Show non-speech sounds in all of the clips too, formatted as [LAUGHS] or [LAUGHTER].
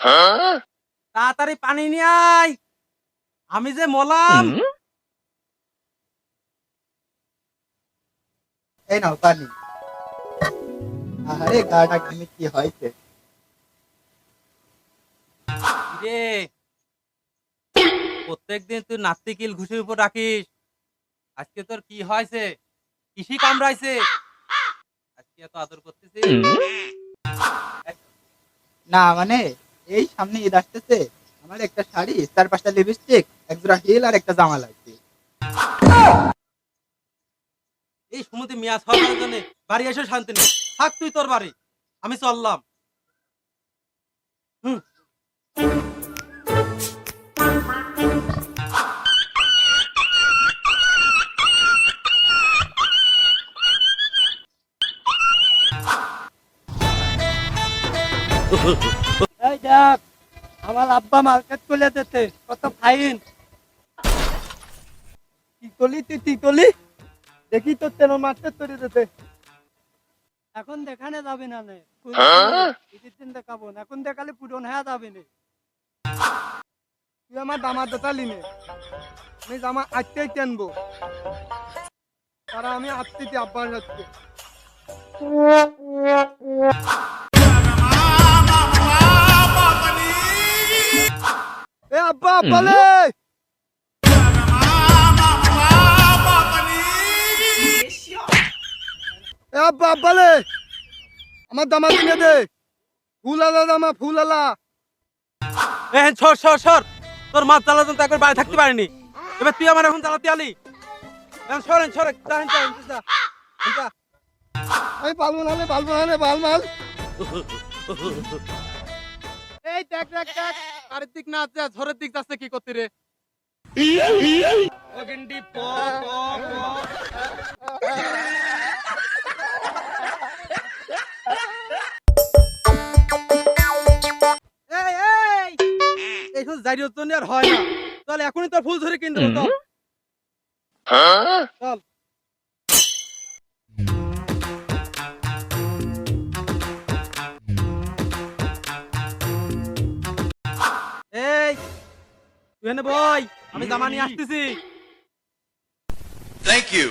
তাড়াতাড়ি পানি নিয়ে আয়। আমি যে মলাম এই নাও পানি। আরে গাটা ঘেমে কি হয়েছে? রে প্রত্যেকদিন তুই নাস্তিকিল ঘুষির উপর রাখিস। আজকে তোর কি হয়েছে? কিসি কামড়াইছে? আজকে এত আদর করতেছিস? না মানে এই সামনে ঈদ আসতেছে। আমার একটা শাড়ি চার পাঁচটা লিপস্টিক এক জোড়া হিল আর একটা জামা লাগবে। এই সমুদ্রে মিয়া সরকারের জন্য বাড়ি এসে শান্তি নেই। থাক তুই তোর বাড়ি। আমি চললাম। হুম। এই [LAUGHS] দেখ আমার আব্বা মার্কেট খুলে দিতে কত ফাইন কি করলি তুই কি করলি? দেখি তোর তেল মার্কেট করে দিতে এখন দেখানে যাবে না নে দিন দেখাবো না। এখন দেখালে পুরন হয়ে যাবে না। তুই আমার দামা দেতালি নে। আমি জামা আজকেই কেনবো। তারা আমি আসতেছি আব্বার হচ্ছে আব্বা বলে। এ আব্বা বলে। আমার দামা কিনে দে। ফুল আলা দামা ফুল আলা এ সর সর সর। তোর মাছ জ্বালাতন তো একবার বাড়ি থাকতে পারিনি। এবার তুই আমার এখন জ্বালাতে আলি। এখন সরেন যা, যা, যা। আমি পালবো না পালবো না পাল মাল এই দেখ দেখ দেখ। চারের দিক না যা ঝড়ের দিক যাচ্ছে কি করতে রে? জন্য আর হয় না। তাহলে এখনই তোর ফুল ধরে কিনতে চল। তুই এনে বই আমি জামা নিয়ে আসতেছি Thank you.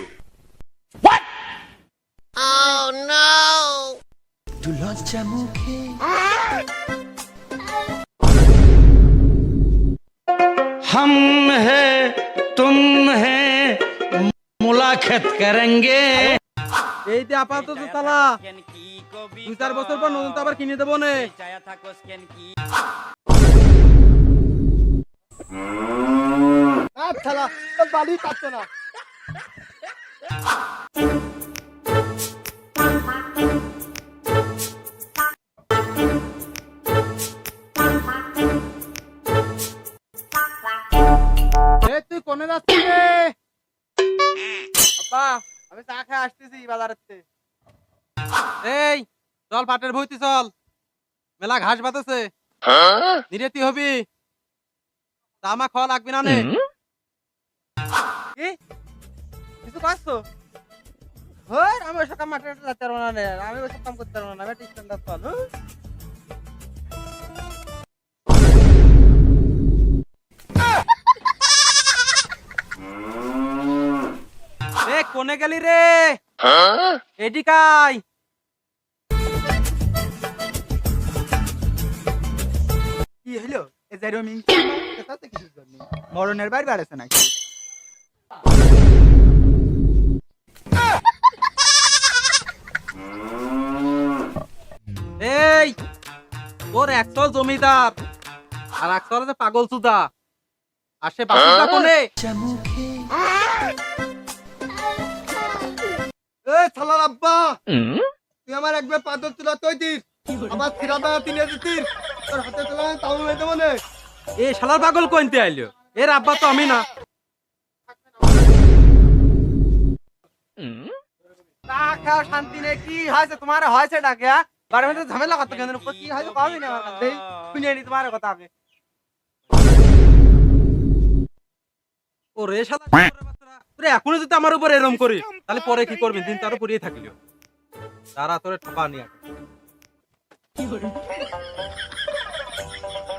हम है तुम है मुलाकात करेंगे এই যে আপাতত তালা দুই চার বছর পর নতুন তো আবার কিনে দেবো নে আচ্ছা না। তুই কোনে যাচ্ছিস রে? আব্বা আমি চা খেয়ে আসতেছি বাজারের এই চল পাটের ভইতে চল। মেলা ঘাস বাতাছে নিরেতি হবি। তামা খাওয়া লাগবে না নে। কিছু আমি ওইসব কাম মাঠে যেতে পারব না নে। আমি ওইসব কাম করতে পারব না আমি স্ট্যান্ডার্ড কোনে গেলি রে? এদিকাই কি হলো এ জারিও মিং জন্য? মরণের বাড়ি বাড়াছে নাকি? এই তোর একশো জমিদার আর একশো পাগল সুদা। আর সে বাসুদা কোনে? আব্বা! তুই আমার একবার পাথর তুলা তৈ দিস আবার ছিড়া বেড়া তিনে তোর হাতে তোলা তাও মেয়ে মনে। এ শালার পাগল কইতে আইলো? এর আব্বা তো আমি না। তা খাও শান্তি নেই কি হয়েছে? তোমার হয়েছে ডাকে বাড়ির মধ্যে ঝামেলা কেন? কি হয়েছে পাবি না আমার কাছে শুনে নি তোমার কথা আমি। ও রে শালা তোরে এখনও যদি আমার উপর এরম করি তাহলে পরে কি করবি? দিন তারও পরিয়ে থাকলিও তারা তোরে ঠকা নিয়ে Thank [LAUGHS] you.